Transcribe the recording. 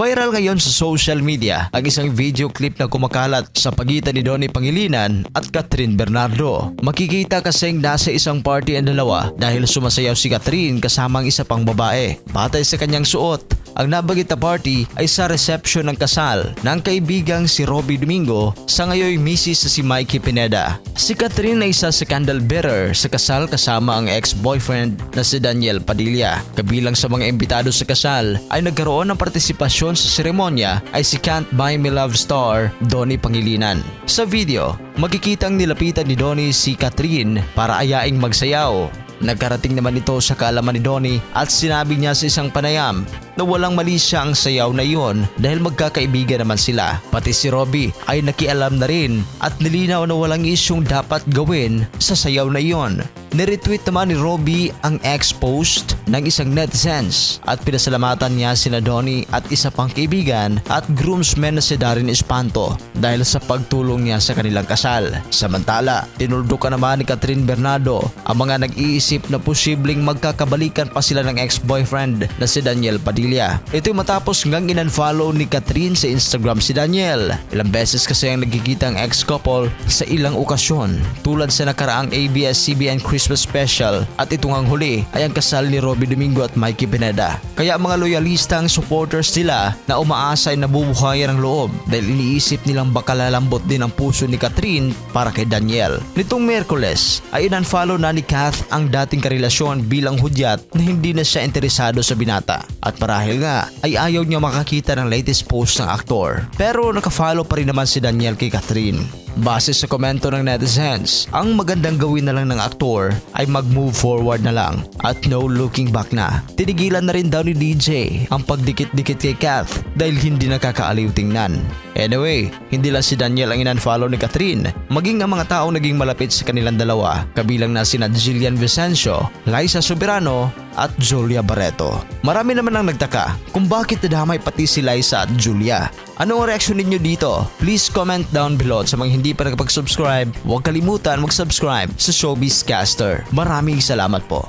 Viral ngayon sa social media ang isang video clip na kumakalat sa pagitan ni Donnie Pangilinan at Catherine Bernardo. Makikita kasing nasa isang party ang dalawa dahil sumasayaw si Catherine kasama ang isa pang babae. Batay sa kanyang suot, ang nabanggit na party ay sa reception ng kasal ng kaibigang si Robbie Domingo sa ngayoy misis na si Mikey Pineda. Si Catherine ay isa sa candle bearer sa kasal kasama ang ex-boyfriend na si Daniel Padilla. Kabilang sa mga imbitado sa kasal ay nagkaroon ng partisipasyon sa seremonya ay si Can't Buy Me Love star Donnie Pangilinan. Sa video, makikitang nilapitan ni Donnie si Catherine para ayaing magsayaw Nagkarating naman ito sa kaalaman ni Donnie at sinabi niya sa isang panayam na walang mali siya ang sayaw na iyon dahil magkakaibigan naman sila. Pati si Robbie ay nakialam na rin at nilinaw na walang isyong dapat gawin sa sayaw na iyon. Niretweet naman ni Robbie ang ex-post ng isang netizens at pinasalamatan niya sina Donnie at isa pang kaibigan at groomsmen na si Darren Espanto dahil sa pagtulong niya sa kanilang kasal. Samantala, tinuldukan naman ni Catherine Bernardo ang mga nag-iisip na posibleng magkakabalikan pa sila ng ex-boyfriend na si Daniel Padilla. Ito'y matapos ngang in-unfollow ni Catherine sa Instagram si Daniel. Ilang beses kasi ang nagkikita ang ex-couple sa ilang okasyon tulad sa nakaraang ABS-CBN Christmas Special at ito ngang huli ay ang kasal ni Robbie Domingo at Mikey Pineda. Kaya mga loyalista ang supporters nila na umaasa ay nabubuhayan ang loob dahil iniisip nilang baka lalambot din ang puso ni Catherine para kay Daniel. Nitong Merkules ay in-unfollow na ni Kath ang dating karelasyon bilang hudyat na hindi na siya interesado sa binata. At marahil nga ay ayaw niya makakita ng latest post ng aktor. Pero nakafollow pa rin naman si Daniel kay Catherine. Base sa komento ng netizens, ang magandang gawin na lang ng aktor ay mag-move forward na lang at no looking back na. Tinigilan na rin daw ni DJ ang pagdikit-dikit kay Kath dahil hindi nakakaaliw tingnan. Anyway, hindi lang si Daniel ang in-unfollow ni Catherine, maging ang mga taong naging malapit sa kanilang dalawa, kabilang na sina Jillian Vicencio, Liza Soberano at Julia Barreto. Marami naman ang nagtaka kung bakit nadamay pati si Liza at Julia. Ano ang reaksyon ninyo dito? Please comment down below sa mga hindi pa nakapag-subscribe, huwag kalimutan mag-subscribe sa Showbiz Caster. Maraming salamat po.